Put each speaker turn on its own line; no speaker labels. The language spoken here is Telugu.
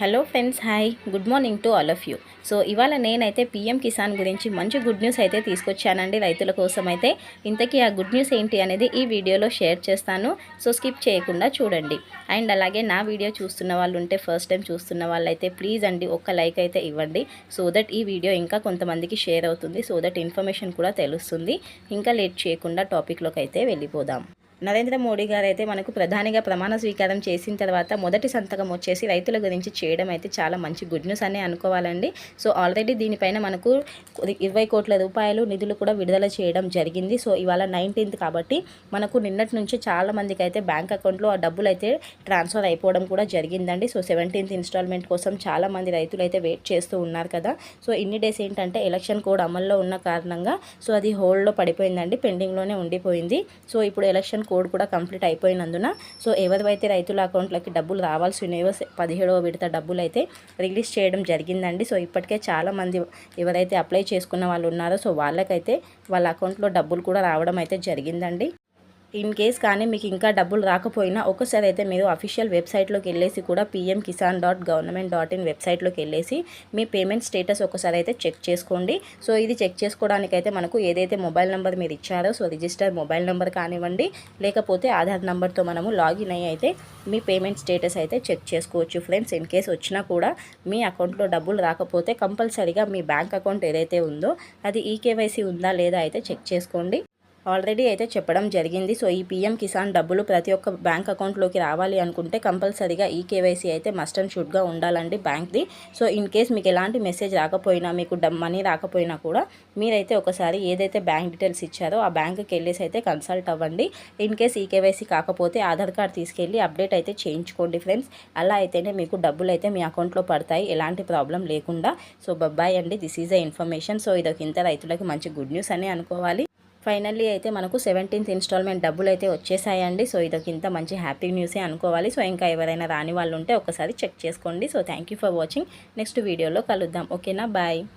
Hello friends hi. Good morning to all of you. So ఇవాళ నేనైతే పీఎం కిసాన్ గురించి మంచి గుడ్ న్యూస్ అయితే తీసుకొచ్చానండి రైతుల కోసం అయితే. ఇంతకీ ఆ గుడ్ న్యూస్ ఏంటి అనేది ఈ వీడియోలో షేర్ చేస్తాను. సో స్కిప్ చేయకుండా చూడండి. అండ్ అలాగే నా వీడియో చూస్తున్న వాళ్ళు ఉంటే ఫస్ట్ టైం చూస్తున్న వాళ్ళైతే ప్లీజ్ అండి ఒక్క లైక్ అయితే ఇవ్వండి. సో దట్ ఈ వీడియో ఇంకా కొంతమందికి షేర్ అవుతుంది. సో దట్ ఇన్ఫర్మేషన్ కూడా తెలుస్తుంది. ఇంకా లేట్ చేయకుండా టాపిక్లోకి అయితే వెళ్ళిపోదాం. నరేంద్ర మోడీ గారు అయితే మనకు ప్రధానిగా ప్రమాణ స్వీకారం చేసిన తర్వాత మొదటి సంతకం వచ్చేసి రైతుల గురించి చేయడం అయితే చాలా మంచి గుడ్ న్యూస్ అనే అనుకోవాలండి. సో ఆల్రెడీ దీనిపైన మనకు ఇరవై కోట్ల రూపాయలు నిధులు కూడా విడుదల చేయడం జరిగింది. సో ఇవాళ నైన్టీన్త్ కాబట్టి మనకు నిన్నటి నుంచి చాలా మందికి అయితే బ్యాంక్ అకౌంట్లో ఆ డబ్బులు అయితే ట్రాన్స్ఫర్ అయిపోవడం కూడా జరిగిందండి. సో సెవెంటీన్త్ ఇన్స్టాల్మెంట్ కోసం చాలా మంది రైతులు అయితే వెయిట్ చేస్తూ ఉన్నారు కదా. సో ఇన్ని డేస్ ఏంటంటే ఎలక్షన్ కోడ్ అమల్లో ఉన్న కారణంగా సో అది హోల్డ్లో పడిపోయిందండి పెండింగ్లోనే ఉండిపోయింది. సో ఇప్పుడు ఎలక్షన్ కోడ్ కూడా కంప్లీట్ అయిపోయినందున సో ఎవరివైతే రైతుల అకౌంట్లకి డబ్బులు రావాల్సి ఉన్నాయో పదిహేడవ విడత డబ్బులు అయితే రిలీజ్ చేయడం జరిగిందండి. సో ఇప్పటికే చాలామంది ఎవరైతే అప్లై చేసుకున్న వాళ్ళు ఉన్నారో సో వాళ్ళకైతే వాళ్ళ అకౌంట్లో డబ్బులు కూడా రావడం అయితే జరిగిందండి. ఇన్ కేస్ కానీ మీకు ఇంకా డబ్బులు రాకపోయినా ఒకసారి అయితే మీరు అఫీషియల్ వెబ్సైట్లోకి వెళ్ళేసి కూడా PM Kisan dot government dot in వెబ్సైట్లోకి వెళ్ళేసి మీ పేమెంట్ స్టేటస్ ఒకసారి అయితే చెక్ చేసుకోండి. సో ఇది చెక్ చేసుకోవడానికైతే మనకు ఏదైతే మొబైల్ నెంబర్ మీరు ఇచ్చారో సో రిజిస్టర్ మొబైల్ నెంబర్ కానివ్వండి లేకపోతే ఆధార్ నెంబర్తో మనము లాగిన్ అయ్యి అయితే మీ పేమెంట్ స్టేటస్ అయితే చెక్ చేసుకోవచ్చు. ఫ్రెండ్స్ ఇన్ కేస్ వచ్చినా కూడా మీ అకౌంట్లో డబ్బులు రాకపోతే కంపల్సరీగా మీ బ్యాంక్ అకౌంట్ ఏదైతే ఉందో అది ఈకేవైసీ ఉందా లేదా అయితే చెక్ చేసుకోండి. ఆల్రెడీ అయితే చెప్పడం జరిగింది. సో ఈ పీఎం కిసాన్ డబ్బులు ప్రతి ఒక్క బ్యాంక్ అకౌంట్లోకి రావాలి అనుకుంటే కంపల్సరీగా ఈ కేవైసీ అయితే మస్ట్ అండ్ షుడ్గా ఉండాలండి బ్యాంక్ది. సో ఇన్ కేస్ మీకు ఎలాంటి మెసేజ్ రాకపోయినా మీకు మనీ రాకపోయినా కూడా మీరైతే ఒకసారి ఏదైతే బ్యాంక్ డీటెయిల్స్ ఇచ్చారో ఆ బ్యాంక్కి వెళ్ళేసి అయితే కన్సల్ట్ అవ్వండి. ఇన్ కేస్ ఈ కేవైసీ కాకపోతే ఆధార్ కార్డ్ తీసుకెళ్ళి అప్డేట్ అయితే చేయించుకోండి ఫ్రెండ్స్. అలా అయితేనే మీకు డబ్బులు అయితే మీ అకౌంట్లో పడతాయి. ఎలాంటి ప్రాబ్లం లేకుండా. సో బబ్బాయ్ అండి. This is a information. So ఇదొక ఇంత రైతులకు మంచి గుడ్ న్యూస్ అని అనుకోవాలి. ఫైనల్లీ అయితే మనకు సెవెంటీన్త్ ఇన్స్టాల్మెంట్ డబ్బులు అయితే వచ్చేసాయండి. సో ఇదొక ఇంత మంచి హ్యాపీ న్యూసే అనుకోవాలి. సో ఇంకా ఎవరైనా రాని వాళ్ళు ఉంటే ఒకసారి చెక్ చేసుకోండి. So thank for watching. Next వీడియోలో కలుద్దాం. ఓకేనా? బాయ్.